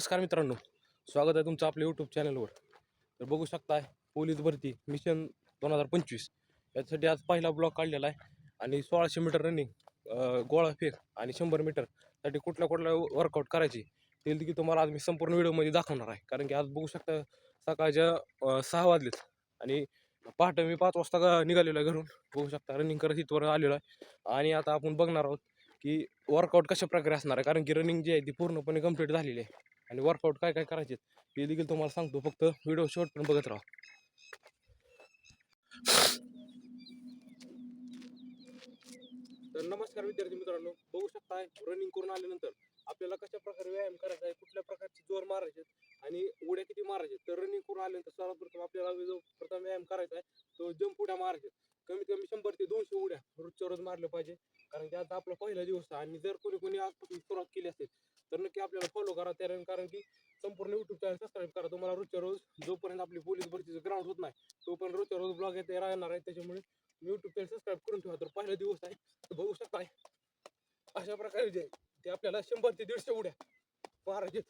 नमस्कार मित्रांनो. स्वागत आहे तुमचं आपल्या यूट्यूब चॅनलवर तर बघू शकताय पोलीस भरती मिशन दोन हजार पंचवीस. यासाठी आज पहिला ब्लॉक काढलेला आहे आणि सोळाशे मीटर रनिंग गोळा फेक आणि शंभर मीटरसाठी कुठल्या कुठल्या वर्कआउट करायची ते देखील तुम्हाला आज मी संपूर्ण व्हिडिओमध्ये दाखवणार आहे. कारण की आज बघू शकता सकाळच्या सहा वाजलेत आणि पहाटे मी पाच वाजता निघालेलो आहे घरून. बघू शकता रनिंग करत इथवर आलेलो आहे. आणि आता आपण बघणार आहोत की वर्कआउट कशा प्रकारे असणार आहे. कारण की रनिंग जी आहे ती पूर्णपणे कंप्लीट झालेली आहे. आणि वर्कआउट काय काय करायचे हे देखील तुम्हाला सांगतो. फक्त व्हिडिओ शेवटपर्यंत बघत राहा. तर नमस्कार विद्यार्थी मित्रांनो. बघू शकताय रनिंग करून आल्यानंतर आपल्याला कशा प्रकारे व्यायाम करायचा आहे कुठल्या प्रकारचे जोर मारायचे आणि उड्या किती मारायचे तर रनिंग करून आल्यानंतर सर्वप्रथम आपल्याला जो प्रथम व्यायाम करायचा आहे तो जंप उड्या मारायचे कमीत कमी शंभर ते दोनशे उड्या रोजच्या रोज मारलं पाहिजे. कारण की आता आपला पहिला दिवस आहे आणि जर कोणी कोणी आजपासून सुरुवात केली असेल तर नक्की आपल्याला फॉलो करा त्या कारण की संपूर्ण युट्यूब चॅनल सबस्क्राईब करा. तुम्हाला रोजच्या रोज जोपर्यंत आपली पोलीस भरतीचं ग्राउंड होत नाही तोपर्यंत रोजच्या रोज ब्लॉग येते राहणार आहे. त्याच्यामुळे युट्यूब चॅनल सबस्क्राईब करून ठेवा. तर पहिला दिवस आहे तर बघू शकताय. अशा प्रकारे जे ते आपल्याला शंभर ते दीडशे उड्या. मारायचे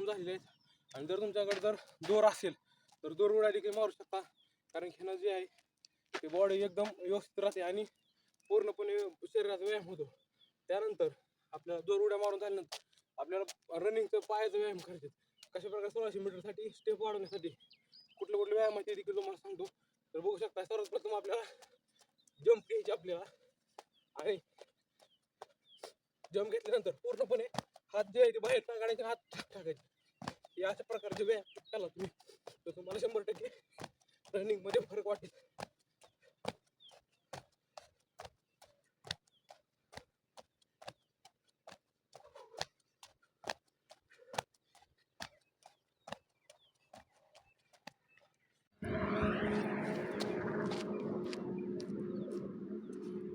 करून झालेले आहेत. आणि जर तुमच्याकडे जर दोर असेल तर दोर उड्या देखील मारू शकता. कारण ह्यानं जे आहे ते बॉडी एकदम व्यवस्थित राहते आणि पूर्णपणे शरीराचा व्यायाम होतो. त्यानंतर आपल्याला दोर उड्या मारून झाल्यानंतर आपल्याला रनिंगचं पायाचा व्यायाम करायचे कशा प्रकारे सोळाशे मीटरसाठी स्टेप वाढवण्यासाठी कुठले कुठले व्यायाम आहे ते देखील तुम्हाला सांगतो. तर बघू शकता सर्वप्रथम आपल्याला जम्प घ्यायची आपल्याला आणि जम्प घेतल्यानंतर पूर्णपणे हात जे आहे ते बाहेर टाकायचे हात टाकायचे. या अशा प्रकारचे व्यायाम केला तुम्ही. तर तुम्हाला शंभर टक्के रनिंगमध्ये फरक वाटेल.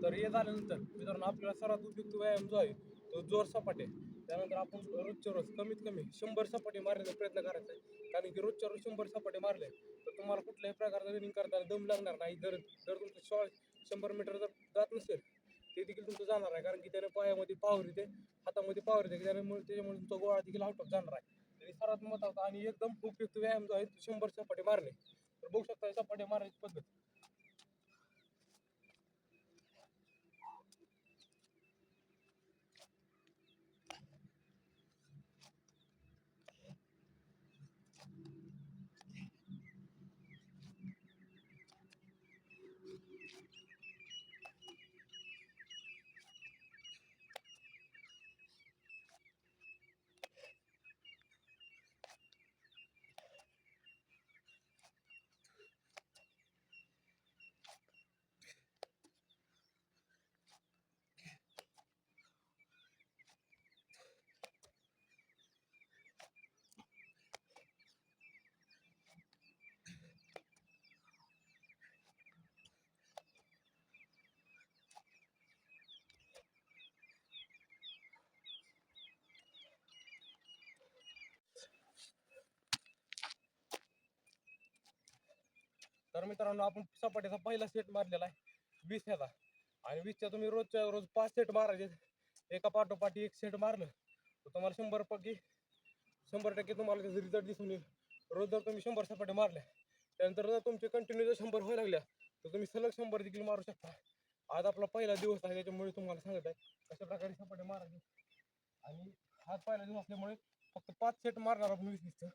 तर हे झाल्यानंतर मित्रांनो आपल्याला सर्वात उपयुक्त व्यायाम जो आहे तो जोर सपाटे. त्यानंतर आपण रोजच्या रोज कमीत कमी शंभर सपाटे मारण्याचा प्रयत्न करायचा आहे. कारण की रोजच्या रोज शंभर सपाटे मारले तर तुम्हाला कुठल्याही प्रकारचं रनिंग करताना दम लागणार नाही. जर जर तुमचं शॉ शंभर मीटर जर जात नसेल ते देखील तुमचं जाणार आहे. कारण की त्याने पायामध्ये पावर येते हातामध्ये पावर येते. त्यामुळे त्याच्यामुळे तुमचा गोळा देखील आउट ऑफ जाणार आहे. तरी सर्वात महत्त्वाचा आणि एकदम उपयुक्त व्यायाम जो आहे तो शंभर सपाटे मारणे. तर बघू शकता सपाटे मारण्याची पद्धत. तर मित्रांनो आपण सपाट्याचा पहिला सेट मारलेला आहे. वीस ह्याचा. आणि वीसच्या तुम्ही रोजच्या रोज पाच सेट मारायचे. एका पाठोपाठी एक सेट मारलं तर तुम्हाला शंभर पैकी शंभर टक्के तुम्हाला त्याचा रिझल्ट दिसून येईल. रोज जर तुम्ही शंभर सपाटे मारले त्यानंतर जर तुमचे कंटिन्यू जर शंभर व्हायला लागल्या तर तुम्ही सलग शंभर देखील मारू शकता. आज आपला पहिला दिवस आहे त्याच्यामुळे तुम्हाला सांगत आहे कशा प्रकारे सपाटे मारायचे. आणि हा पहिला दिवस असल्यामुळे फक्त पाच सेट मारणार आपण वीस वीसचं.